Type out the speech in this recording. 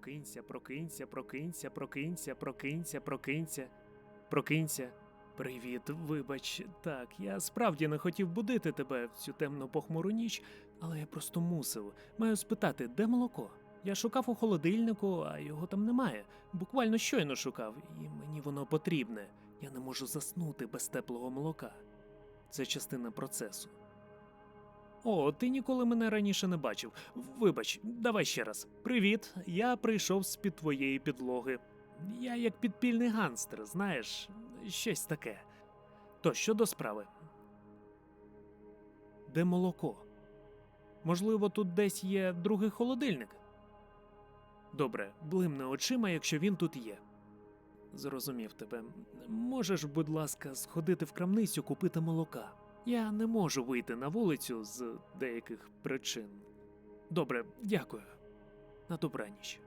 Прокинься, прокинься, прокинься, прокинься, прокинься, прокинься, прокинься. Привіт, вибач, так, я справді не хотів будити тебе в цю темну похмуру ніч, але я просто мусив. Маю спитати, де молоко? Я шукав у холодильнику, а його там немає. Буквально щойно шукав, і мені воно потрібне. Я не можу заснути без теплого молока. Це частина процесу. О, ти ніколи мене раніше не бачив. Вибач, давай ще раз. Привіт, я прийшов з-під твоєї підлоги. Я як підпільний ганстер, знаєш, щось таке. То що до справи? Де молоко? Можливо, тут десь є другий холодильник? Добре, блимне очима, якщо він тут є. Зрозумів тебе. Можеш, будь ласка, сходити в крамницю купити молока. Я не можу вийти на вулицю з деяких причин. Добре, дякую. На добраніч.